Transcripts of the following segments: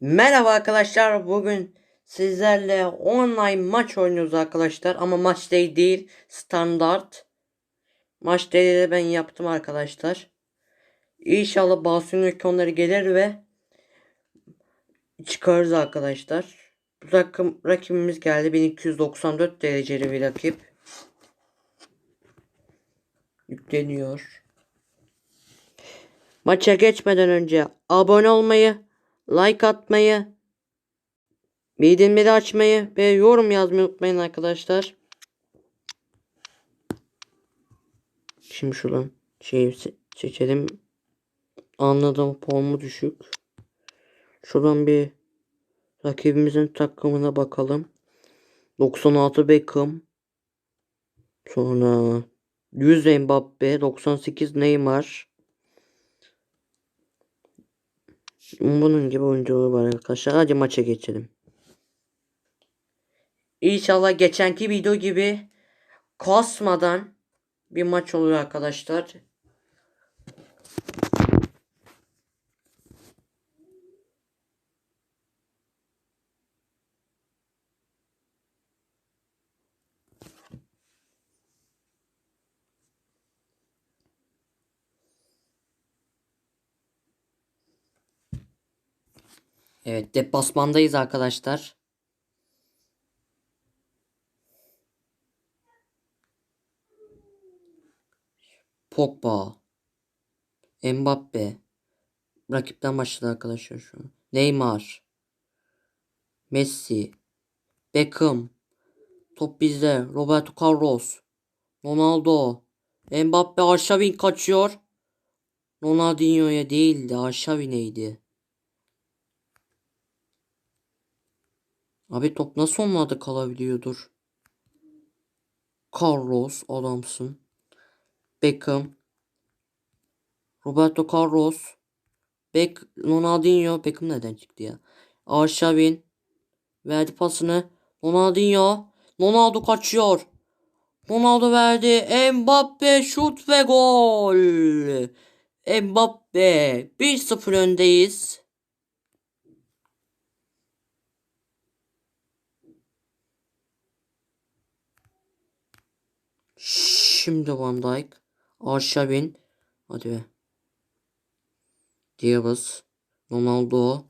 Merhaba arkadaşlar. Bugün sizlerle online maç oynuyoruz arkadaşlar. Ama maç değil değil. Standart. Maç değil de ben yaptım arkadaşlar. İnşallah Barcelona ikonları gelir ve çıkarız arkadaşlar. Bu takım rakibimiz geldi. 1294 dereceli bir rakip. Yükleniyor. Maça geçmeden önce abone olmayı, like atmayı, bildirimleri açmayı ve yorum yazmayı unutmayın arkadaşlar. Şimdi şuradan şeyi se- seçelim. Anladım formu düşük. Şuradan bir rakibimizin takımına bakalım. 96 Beckham. Sonra 100 Mbappe, 98 Neymar. Bunun gibi oyuncuları var arkadaşlar. Hadi maça geçelim. İnşallah geçenki video gibi kasmadan bir maç oluyor arkadaşlar. Evet deplasmandayız arkadaşlar. Pogba. Mbappe. Rakipten başladı arkadaşlar şu an. Neymar. Messi. Beckham. Top bizde. Roberto Carlos. Ronaldo. Mbappe Arşavin kaçıyor. Ronaldinho'ya değildi. Arşavin'eydi. Abi top nasıl onlarda kalabiliyordur? Carlos adamsın. Beckham. Roberto Carlos. Beck Ronaldinho. Beckham neden çıktı ya? Arşavin. Verdi pasını. Ronaldinho. Ronaldo kaçıyor. Ronaldo verdi. Mbappe şut ve gol. Mbappe 1-0 öndeyiz. Şimdi Van Dijk. Arşavin. Hadi be. Diaz. Ronaldo.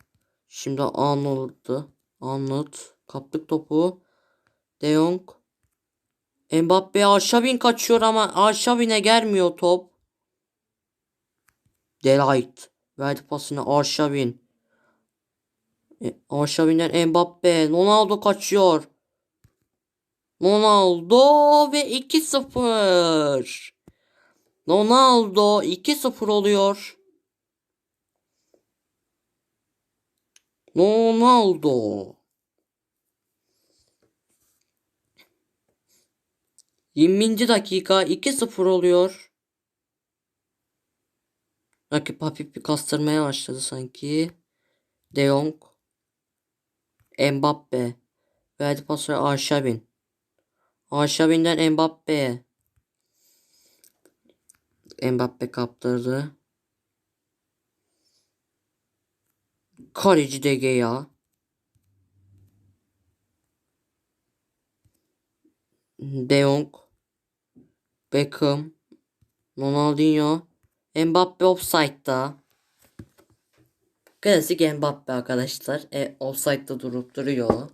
Şimdi Arnold'du. Arnold. Kaptık topu. De Jong. Mbappe Arşavin kaçıyor ama Arşavin'e gelmiyor top. Delight. Verdi pasını Arşavin. E, Arşavin'den Mbappe. Ronaldo kaçıyor. Ronaldo ve 2-0. Ronaldo 2-0 oluyor. Ronaldo. 20. dakika 2-0 oluyor. Rakip hafif bir kastırmaya başladı sanki. De Jong. Mbappe. Verdi pası Arşavin. Arşavin'den Mbappe. Mbappe kaptırdı. Kaleci De Gea. De Jong. Beckham. Ronaldinho. Mbappe offside'da. Klasik Mbappe arkadaşlar. E, offside'da durup duruyor.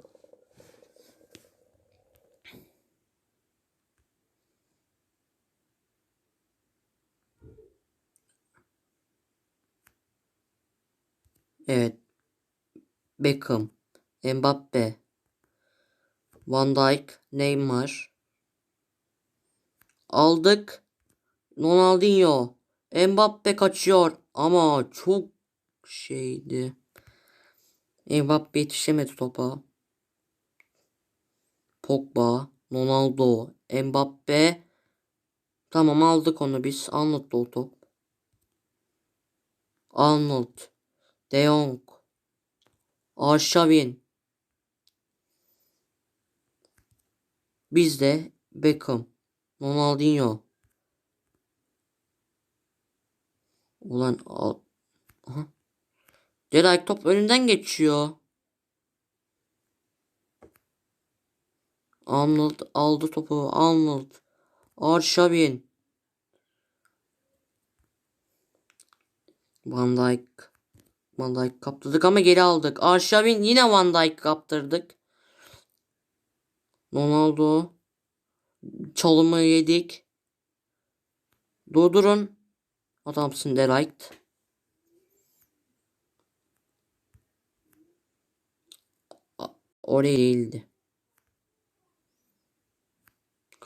Evet. Beckham. Mbappe. Van Dijk. Neymar. Aldık. Ronaldinho. Mbappe kaçıyor. Ama çok şeydi. Mbappe yetişemedi topa. Pogba. Ronaldo. Mbappe. Tamam aldık onu biz. Arnold o top. Arnold. De Jong. Arşavin. Bizde Beckham. Ronaldinho. Ulan al. Aha. Top önünden geçiyor. Arnold aldı topu. Arnold. Arşavin. Van Dijk. Van Dijk kaptırdık ama geri aldık. Arşavin yine Van Dijk kaptırdık. Ronaldo. Çalımı yedik. Durdurun. Adamsın Delight. Oraya değildi.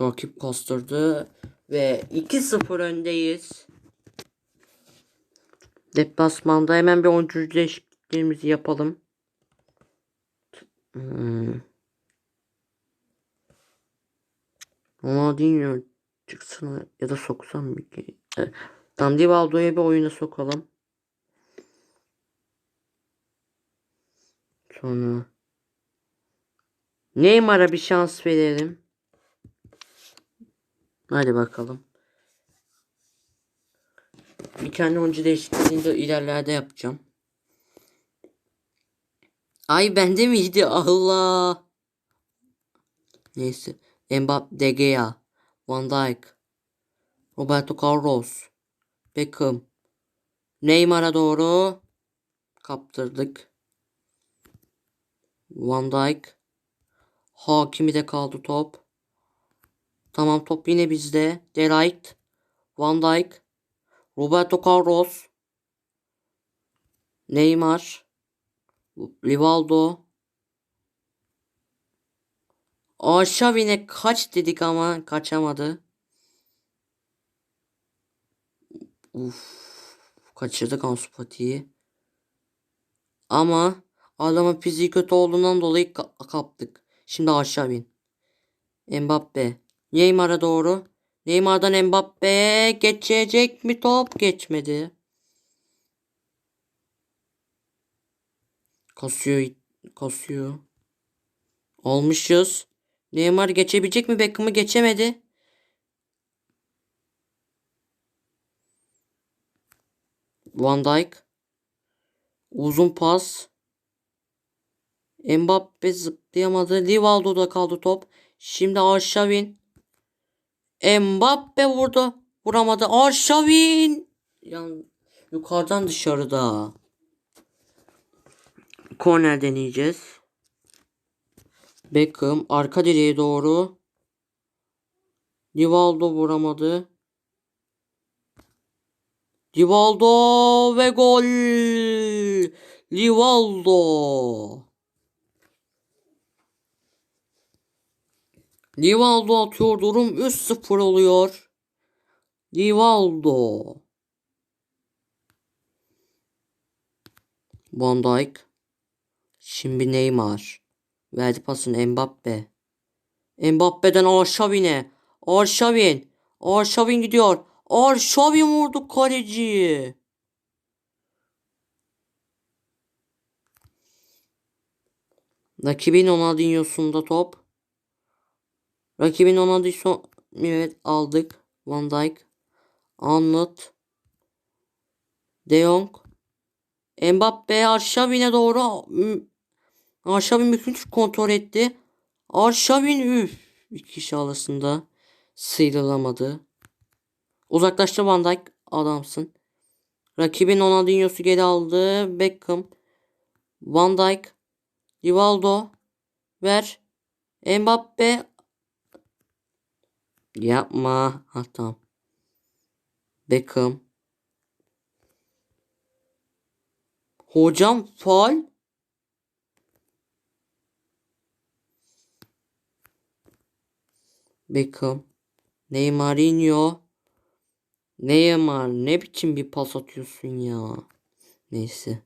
Rakip kastırdı ve 2-0 öndeyiz. Deplasmanda hemen bir oyuncu değişikliklerimizi yapalım. Hmm. Ronaldinho çıksın ya da soksam mı ki? Evet. Dandivaldo'ya bir oyuna sokalım. Sonra Neymar'a bir şans verelim. Hadi bakalım. Bir kendi oyuncu değişikliğini de ilerlerde yapacağım. Ay bende miydi? Allah. Neyse. Mbappe, De Gea, Van Dijk, Roberto Carlos, Beckham, Neymar'a doğru kaptırdık. Van Dijk. Hakimi de kaldı top. Tamam top yine bizde. De Ligt, Van Dijk, Roberto Carlos, Neymar, Rivaldo. Aşavine kaç dedik ama kaçamadı. Uf, kaçırdık Ansu Fati'yi. Ama adamın fiziği kötü olduğundan dolayı ka- kaptık. Şimdi aşağı bin. Mbappe. Neymar'a doğru. Neymar'dan Mbappe geçecek mi top? Geçmedi. Kasıyor. Kasıyor. Olmuşuz. Neymar geçebilecek mi? Beckham'ı geçemedi. Van Dijk. Uzun pas. Mbappe zıplayamadı. Rivaldo'da kaldı top. Şimdi Arşavin. Mbappe vurdu. Vuramadı. Arşavin. Yan, yukarıdan dışarıda. Korner deneyeceğiz. Beckham arka direğe doğru. Rivaldo vuramadı. Rivaldo ve gol. Rivaldo. Rivaldo atıyor. Durum 3-0 oluyor. Rivaldo. Van Dijk. Şimdi Neymar. Verdi pasını Mbappe. Mbappe'den Arşavin'e. Arşavin. Arşavin gidiyor. Arşavin vurdu kaleciyi. Rakibin Ronaldinho'sunda top. Rakibin Ronaldinho evet aldık. Van Dijk. Arnold. De Jong. Mbappe Arşavin'e doğru Arşavin bütün kontrol etti. Arşavin üf. İki kişi arasında sıyrılamadı. Uzaklaştı Van Dijk. Adamsın. Rakibin Ronaldinho'su geri aldı. Beckham. Van Dijk. Rivaldo. Ver. Mbappe. Yapma. Ha tamam. Beckham. Hocam faal. Beckham. Neymarinho. Neymar ne biçim bir pas atıyorsun ya. Neyse.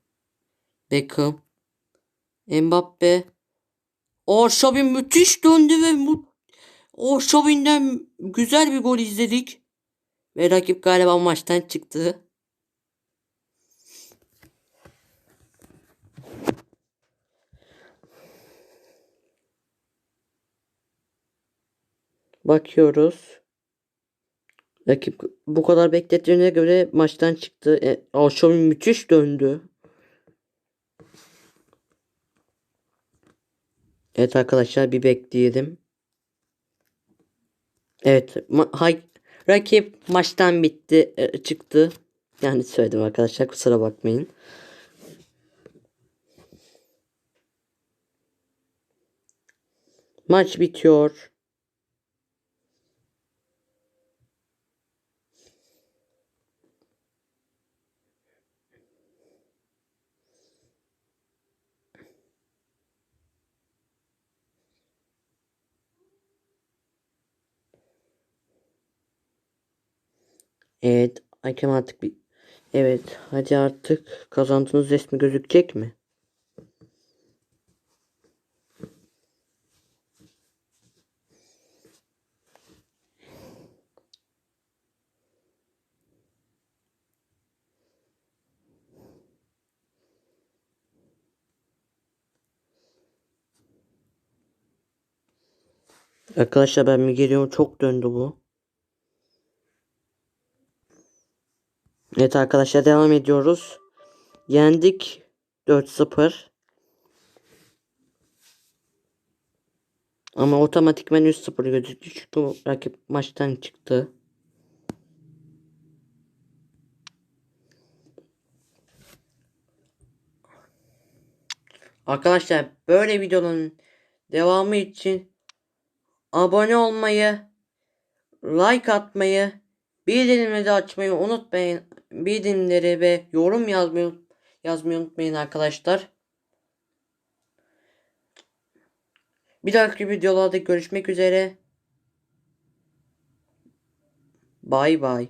Beckham. Mbappe. Arşavin müthiş döndü ve o Şovin'den güzel bir gol izledik. Ve rakip galiba maçtan çıktı. Bakıyoruz. Rakip bu kadar beklettiğine göre maçtan çıktı. E, Alşovin müthiş döndü. Evet arkadaşlar bir bekleyelim. Evet ma- rakip maçtan bitti e, çıktı. Yani söyledim arkadaşlar kusura bakmayın. Maç bitiyor. Evet, hakem artık bir Evet, hadi artık kazandığınız resmi gözükecek mi? Arkadaşlar ben mi geliyorum? Çok döndü bu. Evet arkadaşlar devam ediyoruz. Yendik 4-0. Ama otomatikman 3-0 gözüktü çünkü rakip maçtan çıktı. Arkadaşlar böyle videonun devamı için abone olmayı, like atmayı, bildirimleri açmayı unutmayın. Bildirimleri ve yorum yazmayı yazmayı unutmayın arkadaşlar. Bir dahaki videolarda görüşmek üzere. Bay bay.